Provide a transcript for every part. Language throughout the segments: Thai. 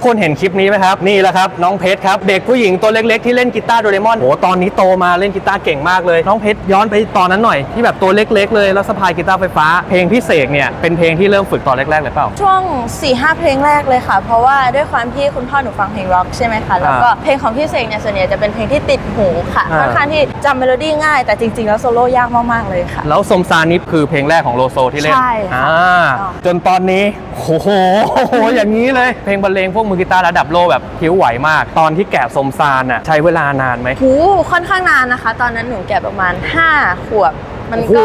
กคนเห็นคลิปนี้ไหมครับ นี่แหละครับ น้องเพชรครับ เด็กผู้หญิงตัวเล็กๆ ที่เล่นกีตาร์โดเรมอนโอ้ตอนนี้โตมาเล่นกีตาร์เก่งมากเลย น้องเพชรย้อนไปตอนนั้นหน่อยที่แบบตัวเล็กๆ เลยแล้วสะพายกีตาร์ไฟฟ้า เพลงพี่เสกเนี่ยเป็นเพลงที่เริ่มฝึกตอนแรกๆเลยเปล่า ช่วง4ี่ห้าเพลงแรกเลยค่ะ เพราะว่าด้วยความที่คุณพ่อหนูฟังเพลงร็อกใช่ไหมคะแล้วก็เพลงของพี่เสกเนี่ยส่วนใหญ่จะเป็นเพลงที่ติดหูค่ะอ่าค่อนข้างที่จำเมโลดี้ง่ายแต่จริง ๆ แล้วโซโล่ยากมากๆเลยค่ะ แล้วสมซานิฟคือเพลงแรกของโลโซที่เล่นใช่ค่ะอ่าจนตอนนี้โอ้โหอย่างนี้เลยเพลงบรรเลงพวกมือกีตาร์ระดับโลกแบบผิวไหวมาก ตอนที่แกะสมซานอะใช้เวลานานไหมหูค่อนข้างนานนะคะ ตอนนั้นหนูแกะประมาณ 5 ขวบ มันโอ้โหก็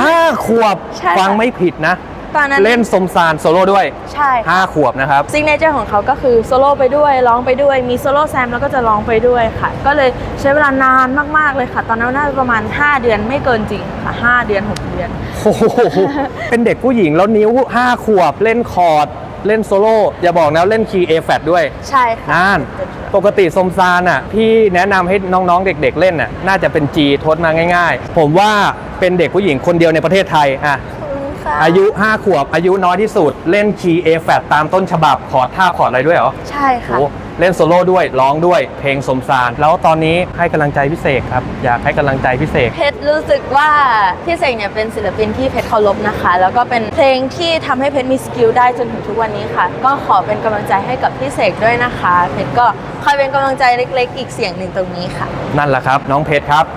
ห้าขวบใช่ค่ะ ฟังไม่ผิดนะ ตอนนั้นเล่นสมซานโซโล่ด้วยใช่ห้าขวบนะครับ ซิงเนเจอร์ของเขาก็คือโซโล่ไปด้วยร้องไปด้วยมีโซโล่แซมแล้วก็จะร้องไปด้วยค่ะ ก็เลยใช้เวลานานมากๆเลยค่ะ ตอนนั้นน่าจะประมาณ 5 เดือนไม่เกินจริงค่ะ 5 เดือน 6 เดือน โอ้โหเป็นเด็กผู้หญิงแล้วนิ้ว5ขวบเล่นคอร์ด เล่นโซโล่อย่าบอกนะเล่นคีย์ A flat ด้วยใช่ค่ะ นั่นปกติสมซานอะพี่แนะนำให้น้องๆเด็ก ๆ เล่นน่ะน่าจะเป็น G ทดมาง่าย ๆ ผมว่าเป็นเด็กผู้หญิงคนเดียวในประเทศไทยอะ ขอบคุณค่ะอายุ 5 ขวบ อายุน้อยที่สุด เล่นคีย์ A flat ตามต้นฉบับคอร์ดท่าคอร์ดอะไรด้วยเหรอ ใช่ค่ะ โอ้ เล่นโซโล่ด้วยร้องด้วยเพลงสมสาร แล้วตอนนี้ให้กำลังใจพิเศษครับ อยากให้กำลังใจพิเศษเพชรรู้สึกว่าพี่เสกเนี่ยเป็นศิลปินที่เพชรเคารพนะคะ แล้วก็เป็นเพลงที่ทำให้เพชรมีสกิลได้จนถึงทุกวันนี้ค่ะ ก็ขอเป็นกำลังใจให้กับพี่เสกด้วยนะคะ เพชรก็คอยเป็นกำลังใจเล็ก ๆ อีกเสียงหนึ่งตรงนี้ค่ะ นั่นแหละครับ น้องเพชรครับ